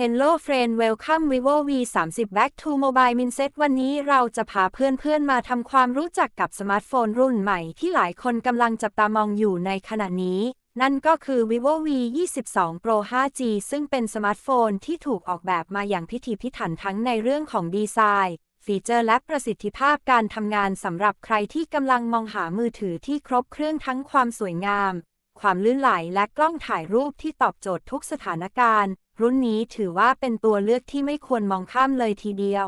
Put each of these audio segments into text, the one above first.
Hello Friend Welcome Vivo V 3 0 Back to Mobile Mindset วันนี้เราจะพาเพื่อนๆ มาทำความรู้จักกับสมาร์ทโฟนรุ่นใหม่ที่หลายคนกำลังจับตามองอยู่ในขณะนี้ นั่นก็คือ Vivo V 22 Pro 5G ซึ่งเป็นสมาร์ทโฟนที่ถูกออกแบบมาอย่างพิถีพิถันทั้งในเรื่องของดีไซน์ ฟีเจอร์และประสิทธิภาพการทำงานสำหรับใครที่กำลังมองหามือถือที่ครบเครื่องทั้งความสวยงาม ความลื่นไหลและกล้องถ่ายรูปที่ตอบโจทย์ทุกสถานการณ์ รุ่นนี้ถือว่าเป็นตัวเลือกที่ไม่ควรมองข้ามเลยทีเดียว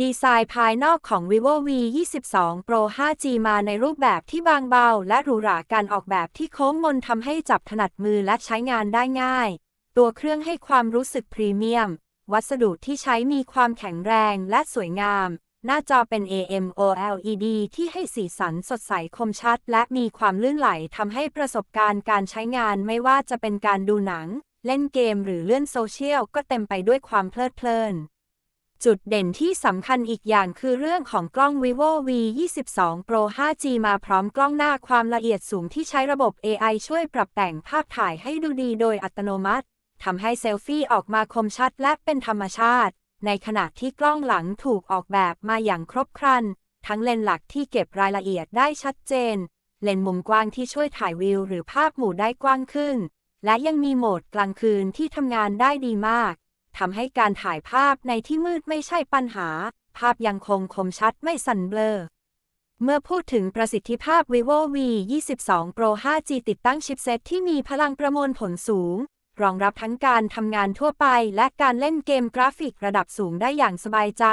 ดีไซน์ภายนอกของ vivo v 22 pro 5g มาในรูปแบบที่บางเบา และหรูหราการออกแบบที่โค้งมนทำให้จับถนัดมือและใช้งานได้ง่าย ตัวเครื่องให้ความรู้สึกพรีเมียม วัสดุที่ใช้มีความแข็งแรงและสวยงาม หน้าจอเป็น AMOLED ที่ให้สีสันสดใสคมชัด และมีความลื่นไหลทำให้ประสบการณ์การใช้งานไม่ว่าจะเป็นการดูหนัง เล่นเกมหรือเลื่อนโซเชียล ก็เต็มไปด้วยความเพลิดเพลิน จุดเด่นที่สำคัญอีกอย่างคือเรื่องของกล้อง vivo v 22 pro 5g มาพร้อมกล้องหน้าความละเอียดสูงที่ใช้ระบบ AI ช่วยปรับแต่งภาพถ่ายให้ดูดีโดยอัตโนมัติทำให้เซลฟี่ออกมาคมชัดและเป็นธรรมชาติ ในขณะที่กล้องหลังถูกออกแบบมาอย่างครบครัน ทั้งเลนส์หลักที่เก็บรายละเอียดได้ชัดเจน เลนส์มุมกว้างที่ช่วยถ่ายวิวหรือภาพหมู่ได้กว้างขึ้น และยังมีโหมดกลางคืนที่ทำงานได้ดีมาก ทำให้การถ่ายภาพในที่มืดไม่ใช่ปัญหา ภาพยังคงคมชัดไม่สั่นเบลอเมื่อพูดถึงประสิทธิภาพ vivo v 22 pro 5g ติดตั้งชิปเซตที่มีพลังประมวลผลสูง รองรับทั้งการทำงานทั่วไป และการเล่นเกมกราฟิกระดับสูงได้อย่างสบายใจ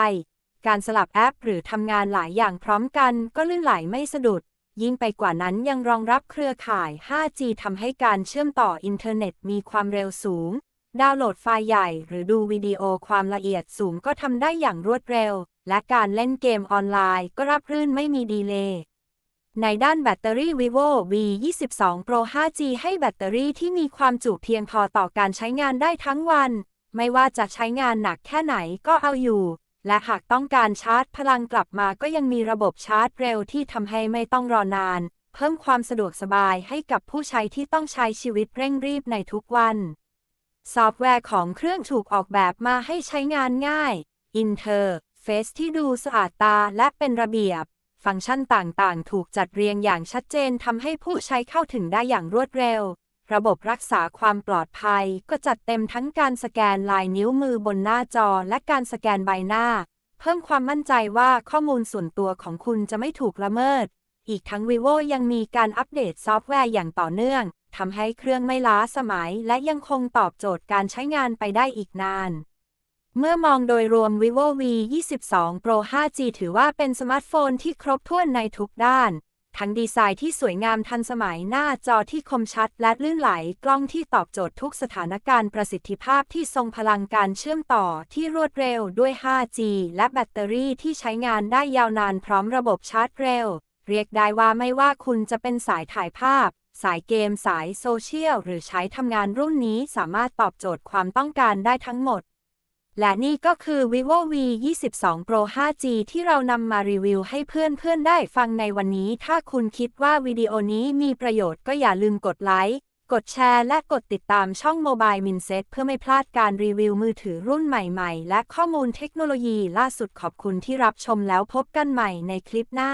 การสลับแอปหรือทำงานหลายอย่างพร้อมกันก็ลื่นไหลไม่สะดุด ยิ่งไปกว่านั้นยังรองรับเครือข่าย 5G ทำให้การเชื่อมต่ออินเทอร์เน็ตมีความเร็วสูง ดาวน์โหลดไฟล์ใหญ่ หรือดูวิดีโอความละเอียดสูงก็ทำได้อย่างรวดเร็ว และการเล่นเกมออนไลน์ก็รับรื่นไม่มีดีเลย์ ในด้านแบตเตอรี่ vivo v 22 pro 5g ให้แบตเตอรี่ที่มีความจุเพียงพอต่อการใช้งานได้ทั้งวัน ไม่ว่าจะใช้งานหนักแค่ไหนก็เอาอยู่ และหากต้องการชาร์จพลังกลับมาก็ยังมีระบบชาร์จเร็วที่ทำให้ไม่ต้องรอนาน เพิ่มความสะดวกสบายให้กับผู้ใช้ที่ต้องใช้ชีวิตเร่งรีบในทุกวัน ซอฟต์แวร์ของเครื่องถูกออกแบบมาให้ใช้งานง่าย Interface ที่ดูสะอาดตาและเป็นระเบียบ ฟังก์ชันต่างๆ ถูกจัดเรียงอย่างชัดเจนทำให้ผู้ใช้เข้าถึงได้อย่างรวดเร็ว ระบบรักษาความปลอดภัย ก็จัดเต็มทั้งการสแกนลายนิ้วมือบนหน้าจอและการสแกนใบหน้า เพิ่มความมั่นใจว่าข้อมูลส่วนตัวของคุณจะไม่ถูกละเมิด อีกทั้ง vivo ยังมีการอัปเดตซอฟต์แวร์อย่างต่อเนื่องทำให้เครื่องไม่ล้าสมัย และยังคงตอบโจทย์การใช้งานไปได้อีกนาน เมื่อมองโดยรวม vivo v 22 pro 5g ถือว่าเป็นสมาร์ทโฟนที่ครบถ้วนในทุกด้าน ทั้งดีไซน์ที่สวยงามทันสมัยหน้าจอที่คมชัดและลื่นไหล กล้องที่ตอบโจทย์ทุกสถานการณ์ประสิทธิภาพที่ทรงพลังการเชื่อมต่อที่รวดเร็วด้วย 5G และแบตเตอรี่ที่ใช้งานได้ยาวนานพร้อมระบบชาร์จเร็ว เรียกได้ว่าไม่ว่าคุณจะเป็นสายถ่ายภาพสายเกมสายโซเชียล หรือใช้ทำงานรุ่นนี้สามารถตอบโจทย์ความต้องการได้ทั้งหมด และนี่ก็คือ vivo v 22 pro 5g ที่เรานำมารีวิวให้เพื่อนๆ ได้ฟังในวันนี้ ถ้าคุณคิดว่าวิดีโอนี้มีประโยชน์ก็อย่าลืมกดไลค์ กดแชร์ และกดติดตามช่อง Mobile Mindset เพื่อไม่พลาดการรีวิวมือถือรุ่นใหม่ๆ และข้อมูลเทคโนโลยีล่าสุดขอบคุณที่รับชมแล้วพบกันใหม่ในคลิปหน้า